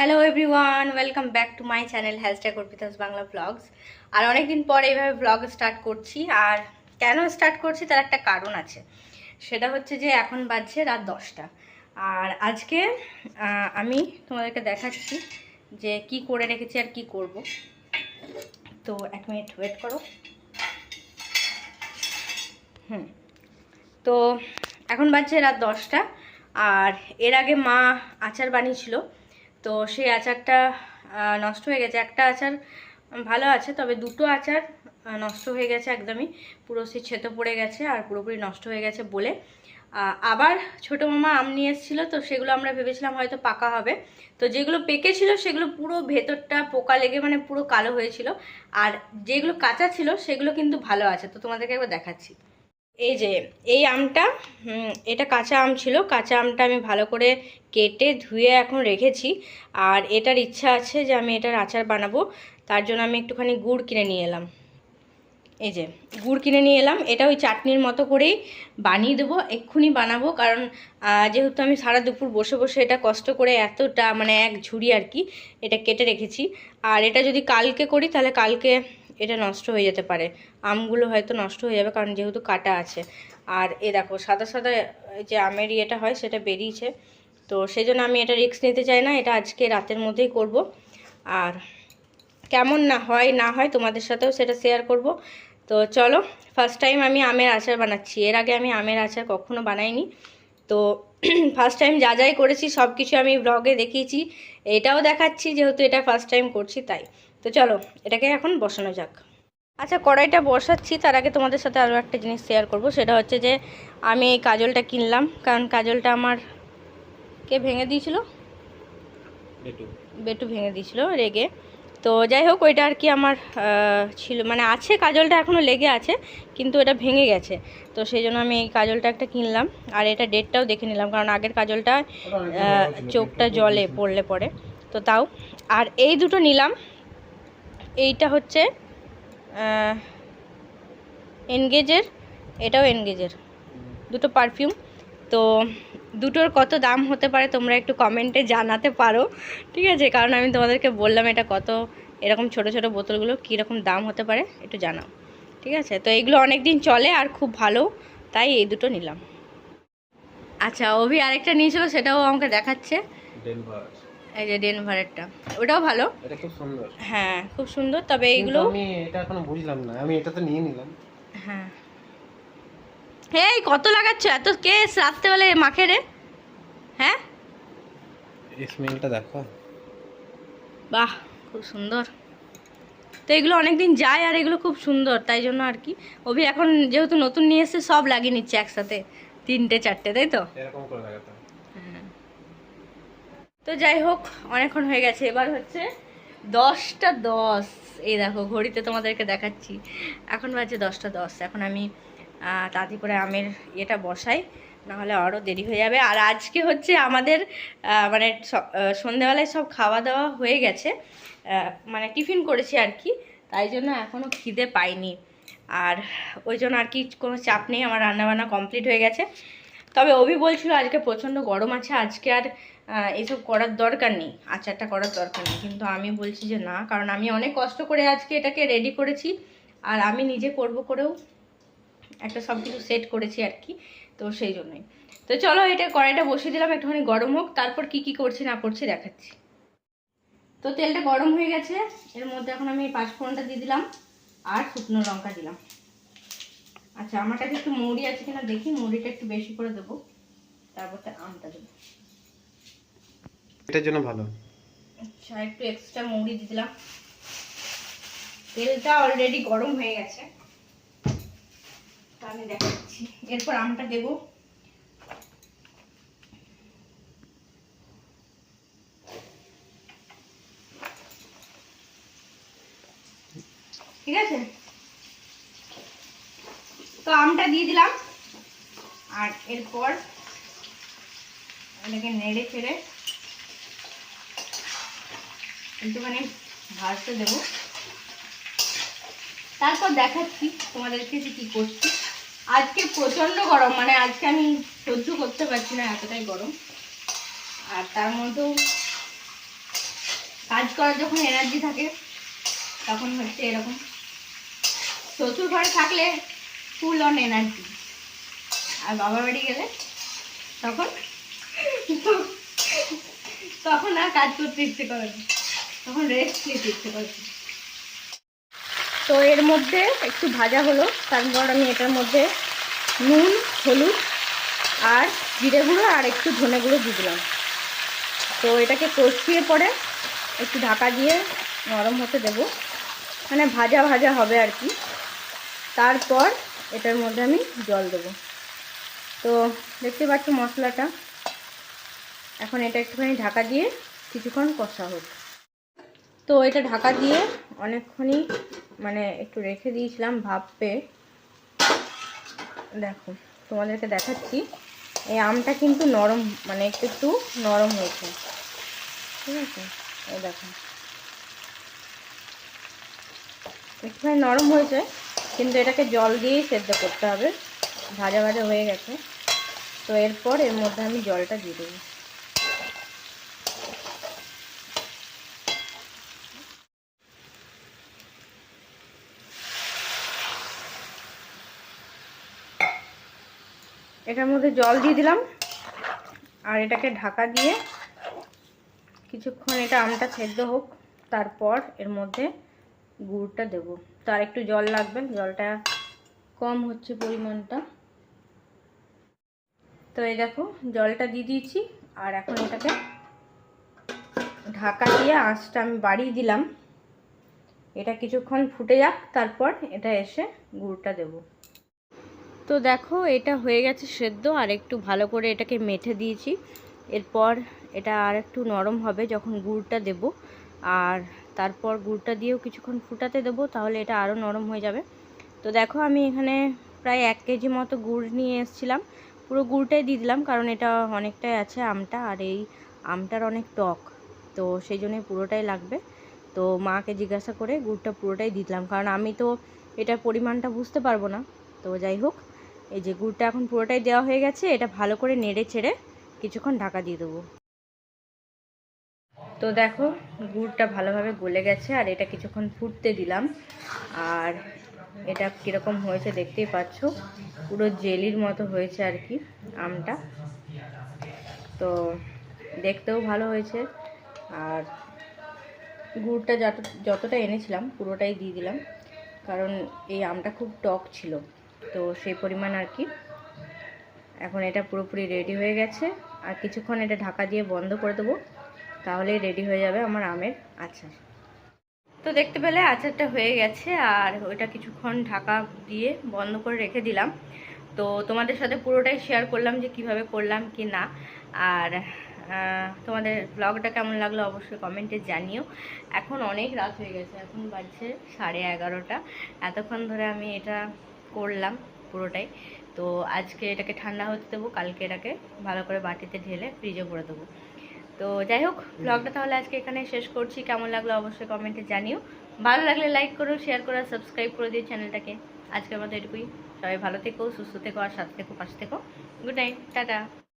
Hello everyone welcome back to my channel hashtag Arpita's Bangla blogs আর অনেকদিন পর এইভাবে blog start করছি, আর কেন স্টার্ট করছি তার একটা কারণ আছে। সেটা হচ্ছে যে এখন বাজছে রাত দশটা। আর আজকে আমি তোমাদেরকে দেখাচ্ছি যে কি করে রেখেছি আর কি করব। তো এক মিনিট ওয়েট করো। হুম। তো এখন বাজছে রাত দশটা, আর এর আগে মা আচার বানিয়েছিল। তো সেই আচারটা নষ্ট হয়ে গেছে। একটা আচার ভালো আছে, তবে দুটো আচার নষ্ট হয়ে গেছে একদমই। পুরো সে ছেতো পড়ে গেছে আর পুরোপুরি নষ্ট হয়ে গেছে বলে। আবার ছোটো মামা আম নিয়ে এসেছিল, তো সেগুলো আমরা ভেবেছিলাম হয়তো পাকা হবে। তো যেগুলো পেকেছিল, সেগুলো পুরো ভেতরটা পোকা লেগে মানে পুরো কালো হয়েছিল। আর যেগুলো কাঁচা ছিল, সেগুলো কিন্তু ভালো আছে। তো তোমাদেরকে একবার দেখাচ্ছি। এই যে, এই আমটা এটা কাঁচা আম ছিল। কাঁচা আমটা আমি ভালো করে কেটে ধুয়ে এখন রেখেছি। আর এটার ইচ্ছা আছে যে আমি এটার আচার বানাবো। তার জন্য আমি একটুখানি গুড় কিনে নিয়ে এলাম। এই যে, গুড় কিনে নিয়ে এলাম। এটা ওই চাটনির মতো করেই বানিয়ে দেবো, এক্ষুনি বানাবো। কারণ যেহেতু আমি সারা দুপুর বসে বসে এটা কষ্ট করে এতটা মানে এক ঝুড়ি আর কি, এটা কেটে রেখেছি। আর এটা যদি কালকে করি, তাহলে কালকে এটা নষ্ট হয়ে যেতে পারে। আমগুলো হয়তো নষ্ট হয়ে যাবে কারণ যেহেতু কাটা আছে। আর এ দেখো, সাদা সাদা যে আমের ইয়েটা হয় সেটা বেরিয়েছে। তো সেই জন্য আমি এটা রিস্ক নিতে চাই না, এটা আজকে রাতের মধ্যেই করব। আর কেমন না হয় না হয় তোমাদের সাথেও সেটা শেয়ার করব। তো চলো ফার্স্ট টাইম আমি আমের আচার বানাচ্ছি। এর আগে আমি আমের আচার কখনো বানাইনি। তো ফার্স্ট টাইম যা যাই করেছি সব কিছু আমি ব্লগে দেখিয়েছি। এটাও দেখাচ্ছি, যেহেতু এটা ফার্স্ট টাইম করছি, তাই। তো চলো এটাকে এখন বসানো যাক। আচ্ছা কড়াইটা বসাচ্ছি তার আগে তোমাদের সাথে আরও একটা জিনিস শেয়ার করব সেটা হচ্ছে যে আমি এই কাজলটা কিনলাম কারণ কাজলটা আমার কে ভেঙে দিয়েছিল? বেটু। ভেঙে দিয়েছিল রেগে। তো যাই হোক ওইটা আর কি আমার ছিল মানে আছে কাজলটা এখনও লেগে আছে কিন্তু এটা ভেঙে গেছে। তো সেই জন্য আমি এই কাজলটা একটা কিনলাম আর এটা ডেটটাও দেখে নিলাম কারণ আগের কাজলটা চোখটা জলে পড়লে পরে। তো তাও আর এই দুটো নিলাম এইটা হচ্ছে এনগেজের, এটাও এনগেজের, দুটো পারফিউম তো দুটোর কত দাম হতে পারে তোমরা একটু কমেন্টে জানাতে পারো, ঠিক আছে? কারণ আমি তোমাদেরকে বললাম এটা কত, এরকম ছোট ছোট বোতলগুলো কীরকম দাম হতে পারে একটু জানাও, ঠিক আছে? তো এগুলো অনেক দিন চলে আর খুব ভালো, তাই এই দুটো নিলাম। আচ্ছা অভি আরেকটা নিয়েছিল, সেটাও আমাকে দেখাচ্ছে। এই যে ডেনভারেরটা ওটাও ভালো? এটা খুব সুন্দর। হ্যাঁ খুব সুন্দর। তবে এইগুলো আমি এটা এখনও বুঝলাম না। আমি এটা তো নিয়ে নিলাম। হ্যাঁ। এই কত লাগাচ্ছ? এত কেস রাত্রেবেলা মাখে রে। হ্যাঁ? এই স্মেলটা দেখো। বাহ খুব সুন্দর। তো এগুলো অনেক দিন যায় আর এগুলো খুব সুন্দর। তাই জন্য আর কি। অভি এখন যেহেতু নতুন নিয়ে এসে সব লাগিয়ে নিচ্ছে একসাথে। তিনটে চারটে তাই তো? এরকম করে লাগাতে। তো যাই হোক, অনেকক্ষণ হয়ে গেছে। এবার হচ্ছে দশটা দশ। এই দেখো, ঘড়িতে তোমাদেরকে দেখাচ্ছি। এখন বাজে দশটা দশ। এখন আমি তাড়াতাড়ি করে আমের ইয়েটা বসাই, নাহলে আরও দেরি হয়ে যাবে। আর আজকে হচ্ছে আমাদের মানে সন্ধেবেলায় সব খাওয়া দাওয়া হয়ে গেছে। মানে টিফিন করেছি আর কি, তাই জন্য এখনও খিদে পাইনি। আর ওই জন্য আর কি কোনো চাপ নেই, আমার রান্নাবান্না কমপ্লিট হয়ে গেছে। তবে অভি বলছিল আজকে প্রচণ্ড গরম আছে, আজকে আর এসব করার দরকার নেই। আচারটা করার দরকার নেই। কিন্তু আমি বলছি যে না, কারণ আমি অনেক কষ্ট করে আজকে এটাকে রেডি করেছি। আর আমি নিজে করব করেও একটা সব কিছু সেট করেছি আর কি। তো সেই জন্যই। তো চলো, এটা কড়াইটা বসিয়ে দিলাম, একটুখানি গরম হোক। তারপর কি কি করছি, না করছি দেখাচ্ছি। তো তেলটা গরম হয়ে গেছে। এর মধ্যে এখন আমি পাঁচফোড়নটা দিয়ে দিলাম আর শুকনো লঙ্কা দিলাম। আচ্ছা আমার কাছে একটু মুড়ি আছে কিনা দেখি। মুড়িটা একটু বেশি করে দেবো। তারপর আমটা দেবো। এটার জন্য ভালো। আচ্ছা একটু এক্সট্রা মৌরি দিলাম। তেলটা অলরেডি গরম হয়ে গেছে। আমি দেখাচ্ছি। এরপর আমটা দেবো। ঠিক আছে? তো আমটা দিয়ে দিলাম। আর এরপর এটাকে নেড়ে ছেড়ে একটুখানি ভাজতে দেবো। তারপর দেখাচ্ছি তোমাদেরকে যে কী করছি। আজকে প্রচণ্ড গরম মানে আজকে আমি সহ্য করতে পারছি না এতটাই গরম। আর তার মধ্যেও কাজ করার যখন এনার্জি থাকে, তখন হচ্ছে এরকম। শ্বশুর ঘরে থাকলে ফুল অন এনার্জি আর বাবার বাড়ি গেলে তখন তখন আর কাজ করতে ইচ্ছে করে না। তখন রেস্ট তো এর মধ্যে একটু ভাজা হলো, তারপর আমি এটার মধ্যে নুন, হলুদ আর জিরে গুঁড়ো আর একটু ধনে গুঁড়ো দিলাম। তো এটাকে কষিয়ে পরে একটু ঢাকা দিয়ে নরম হতে দেব। মানে ভাজা ভাজা হবে আর কি। তারপর এটার মধ্যে আমি জল দেবো। তো দেখতে পাচ্ছ মশলাটা। এখন এটা একটুখানি ঢাকা দিয়ে কিছুক্ষণ কষা হোক। তো এটা ঢাকা দিয়ে অনেকক্ষণই মানে একটু রেখে দিয়েছিলাম ভাপে। দেখো, তোমাদেরকে দেখাচ্ছি। এই আমটা কিন্তু নরম মানে একটু একটু নরম হয়েছে। ঠিক আছে? এই দেখো। একটুখানি নরম হয়েছে, কিন্তু এটাকে জল দিয়েই সেদ্ধ করতে হবে। ভাজা ভাজা হয়ে গেছে। তো এরপর এর মধ্যে আমি জলটা দিয়ে দেবো। এটার মধ্যে জল দিয়ে দিলাম। আর এটাকে ঢাকা দিয়ে কিছুক্ষণ এটা আমটা সেদ্ধ হোক, তারপর এর মধ্যে গুড়টা দেব। তার একটু জল লাগবে, জলটা কম হচ্ছে পরিমাণটা। তো এই দেখো, জলটা দিয়ে দিয়েছি। আর এখন এটাকে ঢাকা দিয়ে আঁচটা আমি বাড়িয়ে দিলাম। এটা কিছুক্ষণ ফুটে যাক, তারপর এটা এসে গুড়টা দেবো। তো দেখো, এটা হয়ে গেছে সেদ্ধ, আর একটু ভালো করে এটাকে মেঠে দিয়েছি। এরপর এটা আর একটু নরম হবে যখন গুড়টা দেব। আর তারপর গুড়টা দিয়েও কিছুক্ষণ ফুটাতে দেবো, তাহলে এটা আরও নরম হয়ে যাবে। তো দেখো, আমি এখানে প্রায় এক কেজি মতো গুড় নিয়ে এসেছিলাম। পুরো গুড়টাই দিয়ে দিলাম, কারণ এটা অনেকটাই আছে আমটা, আর এই আমটার অনেক টক। তো সেই জন্যই পুরোটাই লাগবে। তো মাকে জিজ্ঞাসা করে গুড়টা পুরোটাই দিলাম, কারণ আমি তো এটার পরিমাণটা বুঝতে পারব না। তো যাই হোক এই যে গুড়টা এখন পুরোটাই দেওয়া হয়ে গেছে, এটা ভালো করে নেড়ে ছেড়ে কিছুক্ষণ ঢাকা দিয়ে দেবো। তো দেখো, গুড়টা ভালোভাবে গলে গেছে আর এটা কিছুক্ষণ ফুটতে দিলাম। আর এটা কীরকম হয়েছে দেখতেই পাচ্ছ, পুরো জেলির মতো হয়েছে আর কি আমটা। তো দেখতেও ভালো হয়েছে। আর গুড়টা যত, যতটা এনেছিলাম পুরোটাই দিয়ে দিলাম, কারণ এই আমটা খুব টক ছিল। তো সেই পরিমাণ আর কি। এখন এটা পুরোপুরি রেডি হয়ে গেছে। আর কিছুক্ষণ এটা ঢাকা দিয়ে বন্ধ করে দেবো, তাহলেই রেডি হয়ে যাবে আমার আমের আচার। তো দেখতে পেলে আচারটা হয়ে গেছে, আর ওইটা কিছুক্ষণ ঢাকা দিয়ে বন্ধ করে রেখে দিলাম। তো তোমাদের সাথে পুরোটাই শেয়ার করলাম যে কীভাবে করলাম কি না। আর তোমাদের ব্লগটা কেমন লাগল অবশ্যই কমেন্টে জানিও। এখন অনেক রাত হয়ে গেছে, এখন বাজছে সাড়ে এগারোটা। এতক্ষণ ধরে আমি এটা করলাম পুরোটাই। তো আজকে এটাকে ঠান্ডা হতে দেবো কালকে এটাকে ভালো করে বাটিতে ঢেলে ফ্রিজে ভরে দেবো। তো যাই হোক ব্লগটা তাহলে আজকে এখানে শেষ করছি। কেমন লাগল অবশ্যই কমেন্টে জানিও। ভালো লাগলে লাইক করো শেয়ার করো সাবস্ক্রাইব করে দিও চ্যানেলটাকে আজকের মতো এটুকুই। সবাই ভালো থেকো সুস্থ থেকো আর সাথে থেকো পাশে থেকো। Good night tata.